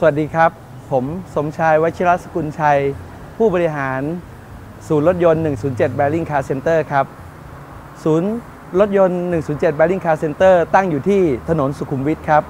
สวัสดีครับ ผมสมชายวชิรสกุลชัย ผู้บริหารศูนย์รถยนต์ 107 b a r r i n g Car Center ครับ ศูนย์รถยนต์ 107 b a r r i n g Car Center ตั้งอยู่ที่ถนนสุขุมวิทครับ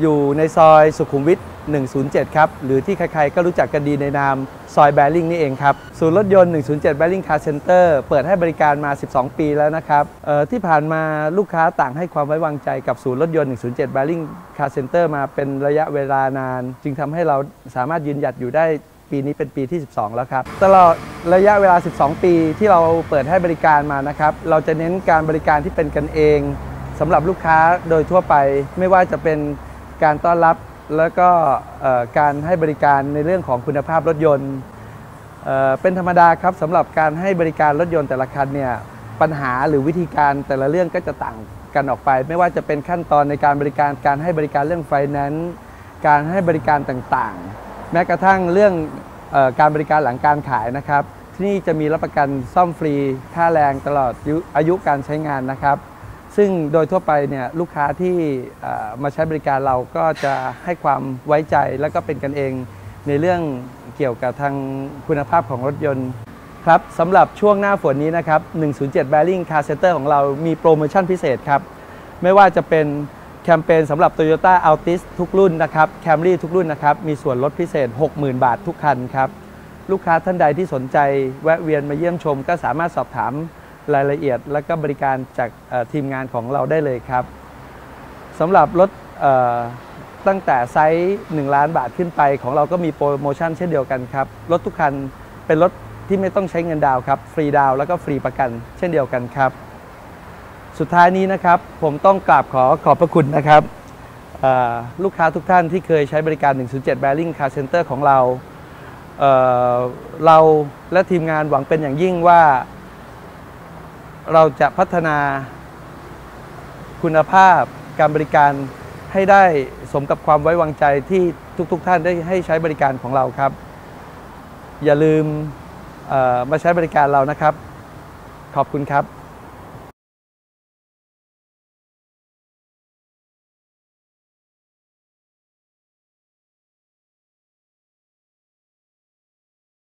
อยู่ในซอยสุขุมวิท 107 ครับ หรือที่ใครๆ ก็รู้จักกันดีในนาม ซอยแบริ่งนี่เองครับ ศูนย์รถยนต์ 107 b a r r i n g Car Center เปิดให้บริการมา 12 ปีแล้วนะครับที่ผ่านมาลูกค้าต่างให้ความไว้วางใจกับศูนย์รถยนต์ 107 b a r r i n g Car Center มาเป็นระยะเวลานาน จึงทำให้เราสามารถยืนหยัดอยู่ได้ปีนี้เป็นปีที่ 12 แล้วครับ ตลอดระยะเวลา 12 ปีที่เราเปิดให้บริการมานะครับ เราจะเน้นการบริการที่เป็นกันเองสำหรับลูกค้าโดยทั่วไป ไม่ว่าจะเป็นการต้อนรับ แล้วก็การให้บริการในเรื่องของคุณภาพรถยนต์ เป็นธรรมดาครับสำหรับการให้บริการรถยนต์แต่ละคันเนี่ยปัญหาหรือวิธีการแต่ละเรื่องก็จะต่างกันออกไป ไม่ว่าจะเป็นขั้นตอนในการบริการการให้บริการเรื่องไฟแนนซ์การให้บริการต่างๆ แม้กระทั่งเรื่องออการบริการหลังการขายนะครับ ที่นี่จะมีรับประกันซ่อมฟรีค่าแรงตลอดอายุการใช้งานนะครับ ซึ่งโดยทั่วไปเนี่ยลูกค้าที่มาใช้บริการเราก็จะให้ความไว้ใจและก็เป็นกันเองในเรื่องเกี่ยวกับทางคุณภาพของรถยนต์ครับสำหรับช่วงหน้าฝนนี้นะครับ 107 b a r r i n g Car Center ของเรามีโปรโมชั่นพิเศษครับ ไม่ว่าจะเป็นแคมเปญสำหรับ Toyota Altis ทุกรุ่นนะครับ Camry ทุกรุ่นนะครับ มีส่วนลดพิเศษ 60,000 บาททุกคันครับ ลูกค้าท่านใดที่สนใจแวะเวียนมาเยี่ยมชมก็สามารถสอบถาม รายละเอียด และก็บริการจากทีมงานของเราได้เลยครับสำหรับรถตั้งแต่ไซส์1ล้านบาทขึ้นไป ของเราก็มีโปรโมชั่นเช่นเดียวกันครับรถทุกคันเป็นรถที่ไม่ต้องใช้เงินดาวครับ ฟรีดาวแล้วก็ฟรีประกันเช่นเดียวกันครับ สุดท้ายนี้นะครับ ผมต้องกราบขอขอบพระคุณนะครับลูกค้าทุกท่านที่เคยใช้บริการ 107 b a r r i n g Car Center ของเราเอ่อเราและทีมงานหวังเป็นอย่างยิ่งว่า เราจะพัฒนาคุณภาพการบริการให้ได้สมกับความไว้วางใจที่ทุกๆทท่านได้ให้ใช้บริการของเราครับ อย่าลืมมาใช้บริการเรานะครับ ขอบคุณครับ